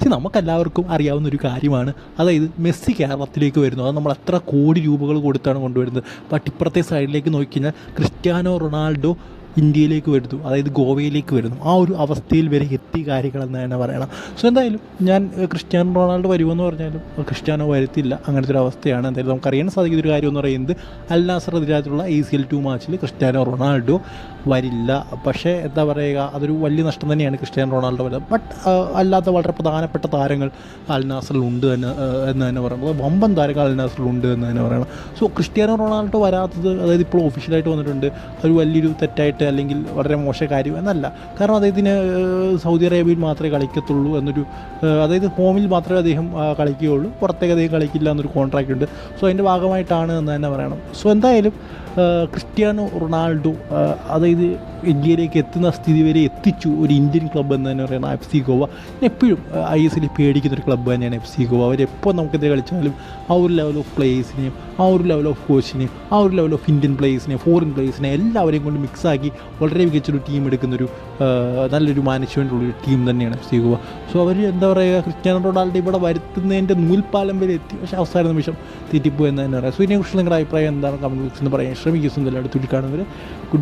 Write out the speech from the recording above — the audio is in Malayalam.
പക്ഷേ നമുക്കെല്ലാവർക്കും അറിയാവുന്ന ഒരു കാര്യമാണ്. അതായത് മെസ്സി കേരളത്തിലേക്ക് വരുന്നു. അത് നമ്മൾ എത്ര കോടി രൂപകൾ കൊടുത്താണ് കൊണ്ടുവരുന്നത്. ബട്ട് ഇപ്പുറത്തെ സൈഡിലേക്ക് നോക്കിക്കഴിഞ്ഞാൽ ക്രിസ്ത്യാനോ റൊണാൾഡോ ഇന്ത്യയിലേക്ക് വരുന്നു. അതായത് ഗോവയിലേക്ക് വരുന്നു. ആ ഒരു അവസ്ഥയിൽ വരെ എത്തി കാര്യങ്ങൾ എന്ന് തന്നെ പറയണം. സോ എന്തായാലും ഞാൻ ക്രിസ്ത്യാനോ റൊണാൾഡോ വരുമെന്ന് പറഞ്ഞാലും ക്രിസ്ത്യാനോ വരുത്തില്ല. അങ്ങനത്തെ ഒരു അവസ്ഥയാണ്. എന്തായാലും നമുക്ക് അറിയാൻ സാധിക്കുന്ന ഒരു കാര്യം എന്ന് പറയുന്നത് അൽ നാസറെതിരായിട്ടുള്ള എ സി എൽ ടു മാച്ചിൽ ക്രിസ്ത്യാനോ റൊണാൾഡോ വരില്ല. പക്ഷേ എന്താ പറയുക അതൊരു വലിയ നഷ്ടം തന്നെയാണ് ക്രിസ്ത്യാനോ റൊണാൾഡോ വരുന്നത്. ബട്ട് അല്ലാത്ത വളരെ പ്രധാനപ്പെട്ട താരങ്ങൾ അൽ നാസറിൽ ഉണ്ട് എന്ന് തന്നെ പറയുന്നത് വമ്പൻ താരങ്ങൾ അൽ നാസറിൽ ഉണ്ട് എന്ന് തന്നെ പറയണം. സോ ക്രിസ്ത്യാനോ റൊണാൾഡോ വരാത്തത് അതായത് ഇപ്പോൾ ഒഫീഷ്യലായിട്ട് വന്നിട്ടുണ്ട് ഒരു വലിയൊരു തെറ്റായിട്ട് അല്ലെങ്കിൽ വളരെ മോശ കാര്യം എന്നല്ല. കാരണം അദ്ദേഹത്തിന് സൗദി അറേബ്യയിൽ മാത്രമേ കളിക്കത്തുള്ളൂ എന്നൊരു അതായത് ഹോമിൽ മാത്രമേ അദ്ദേഹം കളിക്കുകയുള്ളൂ. പുറത്തേക്ക് അദ്ദേഹം കളിക്കില്ല എന്നൊരു കോൺട്രാക്റ്റ് ഉണ്ട്. സോ അതിന്റെ ഭാഗമായിട്ടാണ് എന്ന് തന്നെ പറയണം. സോ എന്തായാലും ക്രിസ്ത്യാനോ റൊണാൾഡോ അതായത് ഇന്ത്യയിലേക്ക് എത്തുന്ന സ്ഥിതി വരെ എത്തിച്ചു ഒരു ഇന്ത്യൻ ക്ലബ്ബ് എന്ന് തന്നെ പറയുന്ന എഫ് സി ഗോവ. എപ്പോഴും ഐ എസ് എല്ലിൽ പേടിക്കുന്ന ഒരു ക്ലബ്ബ് തന്നെയാണ് എഫ് സി ഗോവ. അവരെപ്പോൾ നമുക്കെതിരെ കളിച്ചാലും ആ ഒരു ലെവൽ ഓഫ് പ്ലേയേഴ്സിനെയും ആ ഒരു ലെവൽ ഓഫ് കോച്ചിനെയും ആ ഒരു ലെവൽ ഓഫ് ഇന്ത്യൻ പ്ലേയേഴ്സിനെ ഫോറിൻ പ്ലേയേഴ്സിനെ എല്ലാവരെയും കൊണ്ട് മിക്സാക്കി വളരെ മികച്ചൊരു ടീം എടുക്കുന്നൊരു നല്ലൊരു മാനേജ്മെന്റ് ഉള്ളൊരു ടീം തന്നെയാണ് എഫ് സി ഗോവ. സോ അവർ എന്താ പറയുക ക്രിസ്ത്യാനോ റൊണാൾഡോ ഇവിടെ വരുത്തുന്നതിന്റെ നൂൽപ്പാലം വരെ എത്തി. പക്ഷേ അവസാന നിമിഷം തെറ്റിപ്പോയി എന്ന് തന്നെ പറയാം. സോ ഇതിനെക്കുറിച്ച് നിങ്ങളുടെ അഭിപ്രായം എന്താണ്? കമന്റ് ബോക്സിൽ നിന്ന് പറയാൻ ശ്രമിക്കും അടുത്തൊരു കാണുന്നവർ ഗുഡ്